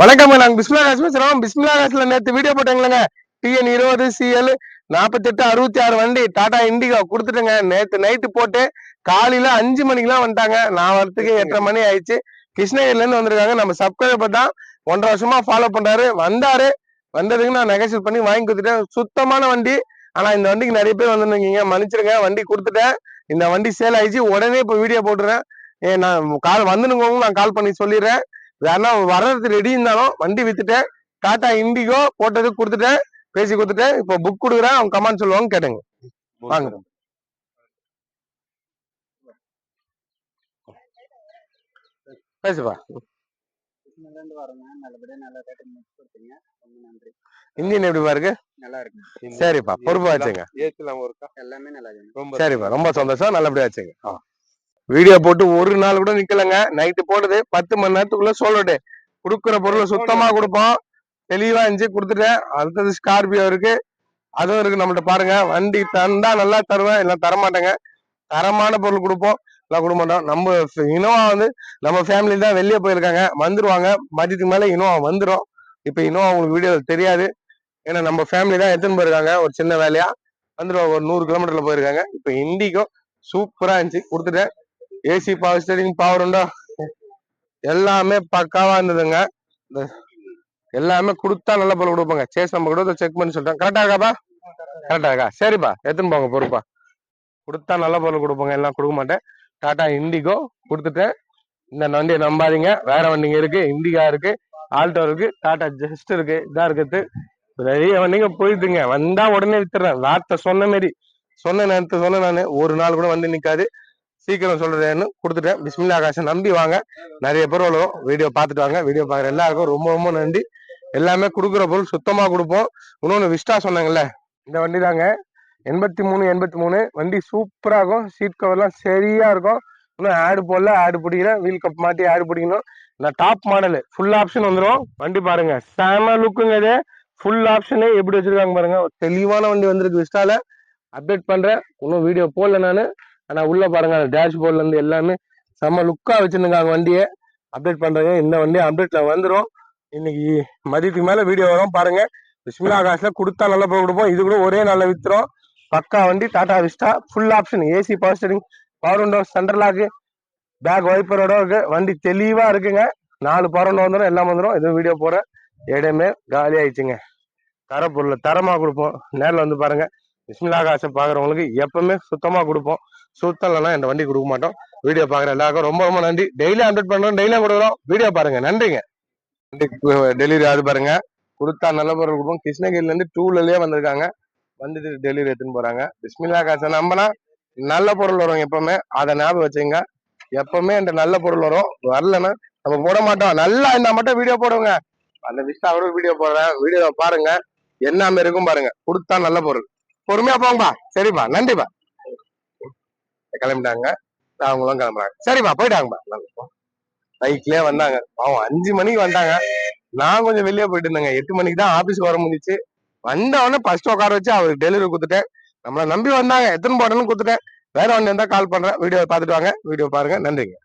வணக்கம் நாங்க பிஸ்மிலா காசு பேசுறோம் பிஸ்மிலா காசுல நேத்து வீடியோ போட்டாங்களேங்க டிஎன் இருபது சிஎல் நாற்பத்தெட்டு அறுபத்தி ஆறு வண்டி டாடா இண்டிகோ கொடுத்துட்டுங்க. நேத்து நைட்டு போட்டு காலையில அஞ்சு மணிக்கெல்லாம் வந்துட்டாங்க. நான் வரத்துக்கு எட்டரை மணி ஆயிடுச்சு. கிருஷ்ணகிரில இருந்து வந்திருக்காங்க. நம்ம சப்ஸ்கிரைபர் தான். ஒன்றரை வருஷமா ஃபாலோ பண்றாரு. வந்தாரு. வந்ததுக்கு நான் நெகோசியேட் பண்ணி வாங்கி கொடுத்துட்டேன். சுத்தமான வண்டி. ஆனா இந்த வண்டிக்கு நிறைய பேர் வந்துருக்கீங்க மன்னிச்சிருங்க. வண்டி கொடுத்துட்டேன். இந்த வண்டி சேல் ஆயிடுச்சு. உடனே இப்போ வீடியோ போட்டுறேன். ஏ நான் கால் வந்துனுங்க நான் கால் பண்ணி சொல்லிடுறேன். வேணா வர்றது ரெடி இருந்தாலும் வண்டி வித்துட்டேன். டாடா இண்டிகோ போட்டது கொடுத்துட்டேன். பேசி கொடுத்துட்டேன். இப்போ புக் கொடுக்குறேன். அவங்க கமெண்ட் சொல்லுவாங்க கேட்டுங்க. வாங்க. பேசுப்பா. இந்தியன் எப்படிப்பா இருக்கு? சரிப்பா. பொறுப்பா வச்சுங்க. சரிப்பா. ரொம்ப சந்தோஷம். நல்லபடியா வச்சுங்க. வீடியோ போட்டு ஒரு நாள் கூட நிக்கலங்க. நைட்டு போட்டது பத்து மணி நேரத்துக்குள்ள சொல்லட்டு கொடுக்குற பொருளை சுத்தமா கொடுப்போம். தெளிவா இருந்துச்சு கொடுத்துட்டேன். அடுத்தது ஸ்கார்பியோ இருக்கு. அதுவும் இருக்கு நம்மள்ட்ட பாருங்க. வண்டி தந்தா நல்லா தருவேன். இல்லை தரமாட்டேங்க. தரமான பொருள் கொடுப்போம். எல்லாம் கொடுக்க மாட்டோம். நம்ம இனோவா வந்து நம்ம ஃபேமிலி தான் வெளியே போயிருக்காங்க. வந்துருவாங்க. மதியத்துக்கு மேல இனோவா வந்துரும். இப்போ இனோவா உங்களுக்கு வீடியோ தெரியாது. ஏன்னா நம்ம ஃபேமிலி தான் எடுத்துன்னு போயிருக்காங்க. ஒரு சின்ன வேலையா. வந்துருவாங்க. ஒரு நூறு கிலோமீட்டர்ல போயிருக்காங்க. இப்போ இண்டிகோ சூப்பரா இருந்துச்சு. கொடுத்துட்டேன். ஏசி பவர் ஸ்டேரிங் பவர் உண்டா? எல்லாமே பக்காவா இருந்ததுங்க. இந்த எல்லாமே கொடுத்தா நல்ல பொருள் கொடுப்பாங்க. சேஸ் நம்ம கூட செக் பண்ணி சொல்லிட்டேன் கரெக்டா இருக்காப்பா? கரெக்டா இருக்கா? சரிப்பா எடுத்துன்னு போங்க பொறுப்பா. கொடுத்தா நல்ல பொருள் கொடுப்பாங்க. எல்லாம் கொடுக்க மாட்டேன். டாடா இண்டிகோ கொடுத்துட்டேன். இந்த வண்டியை நம்பாதீங்க. வேற வண்டிங்க இருக்கு. இண்டிகா இருக்கு. ஆல்டோ இருக்கு. டாடா ஜெஸ்ட் இருக்கு. இதா இருக்குது நிறைய வண்டிங்க போயிடுதுங்க. வந்தா உடனே வித்துறேன் வார்த்தை சொன்ன மாரி. சொன்ன நேரத்தை சொன்ன நான். ஒரு நாள் கூட வந்து நிக்காது. சீக்கிரம் சொல்றேன்னு கொடுத்துட்டேன். பிஸ்மில்லா ஆகாஷை நம்பி வாங்க. நிறைய பேர் வரும் வீடியோ பார்த்துட்டு வாங்க. வீடியோ பார்க்குற எல்லாருக்கும் ரொம்ப ரொம்ப நன்றி. எல்லாமே கொடுக்குற பொருள் சுத்தமாக கொடுப்போம். இன்னொன்று விஸ்டா சொன்னாங்கல்ல இந்த வண்டி தாங்க எண்பத்தி மூணு எண்பத்தி மூணு. வண்டி சூப்பராக இருக்கும். சீட் கவர்லாம் சரியா இருக்கும். இன்னும் ஆடு போடல. ஆடு பிடிக்கிறேன் வீல் கப் மாட்டி ஆடு பிடிக்கணும். நான் டாப் மாடல் ஃபுல் ஆப்ஷன் வந்துடும் வண்டி பாருங்க. செம லுக்குங்க இது. ஃபுல் ஆப்ஷனே எப்படி வச்சிருக்காங்க பாருங்க. தெளிவான வண்டி வந்திருக்கு விஸ்டால அப்டேட் பண்றேன். இன்னும் வீடியோ போடல நான். ஆனா உள்ள பாருங்க டேஷ் போர்ட்ல இருந்து எல்லாமே செம்ம லுக்கா வச்சிருந்தாங்க வண்டியை. அப்டேட் பண்றேங்க இந்த வண்டி அப்டேட்ல வந்துடும் இன்னைக்கு மதியத்துக்கு மேல வீடியோ வரும் பாருங்க. பிஸ்மிலா காசுல கொடுத்தா நல்லா போய் கொடுப்போம். இது கூட ஒரே நாள்ல வித்துரும். பக்கா வண்டி Tata Vista full option AC power steering power window center lock back வைப்பரோட இருக்கு. வண்டி தெளிவா இருக்குங்க. நாலு பவர் விண்டோ வந்துடும் எல்லாம் வந்துடும் இது வீடியோ போறேன் இடமே காலி ஆயிடுச்சுங்க. தர பொருள் தரமா கொடுப்போம். நேரில் வந்து பாருங்க. பிஸ்மிலா காசை பாக்குறவங்களுக்கு எப்பவுமே சுத்தமா கொடுப்போம். சுத்தம் இல்லைன்னா இந்த வண்டி கொடுக்க மாட்டோம். வீடியோ பாக்குற எல்லாருக்கும் ரொம்ப ரொம்ப நன்றி. டெய்லி அப்டேட் பண்றோம் டெய்லியும் கொடுக்குறோம். வீடியோ பாருங்க. நன்றிங்க. டெலிவரி அது பாருங்க. கொடுத்தா நல்ல பொருள் கொடுப்போம். கிருஷ்ணகிரில இருந்து டூலயே வந்திருக்காங்க. வந்துட்டு டெலிவரி எடுத்துன்னு போறாங்க. பிஸ்மில்லா காசை நம்பினா நல்ல பொருள் வரும் எப்பவுமே. அதை ஞாபகம் வச்சுங்க எப்பவுமே இந்த நல்ல பொருள் வரும். வரலன்னா நம்ம போட மாட்டோம். நல்லா இருந்தா மட்டும் வீடியோ போடுவோங்க அந்த விஸ்டாவோட வீடியோ போடுறேன். வீடியோ பாருங்க. என்ன இருக்கும் பாருங்க. கொடுத்தா நல்ல பொருள். பொறுமையா போங்கப்பா. சரிப்பா. நன்றிப்பா. கிளம்பிட்டாங்க. அவங்களும் கிளம்புறாங்க. சரிப்பா போயிட்டாங்கப்பா. பைக்லயே வந்தாங்க. அவன் அஞ்சு மணிக்கு வந்தாங்க நான் கொஞ்சம் வெளியே போயிட்டு இருந்தேங்க. எட்டு மணிக்கு தான் ஆபீஸ் வர முடிஞ்சிச்சு. வந்த உடனே ஃபர்ஸ்ட் உட்கார வச்சு அவருக்கு டெலிவரி கொடுத்துட்டேன். நம்மளை நம்பி வந்தாங்க. எத்தனை போடணும்னு கொடுத்துட்டேன். வேற ஒன்று இருந்தால் கால் பண்றேன். வீடியோ பார்த்துட்டு வாங்க. வீடியோ பாருங்க. நன்றிங்க.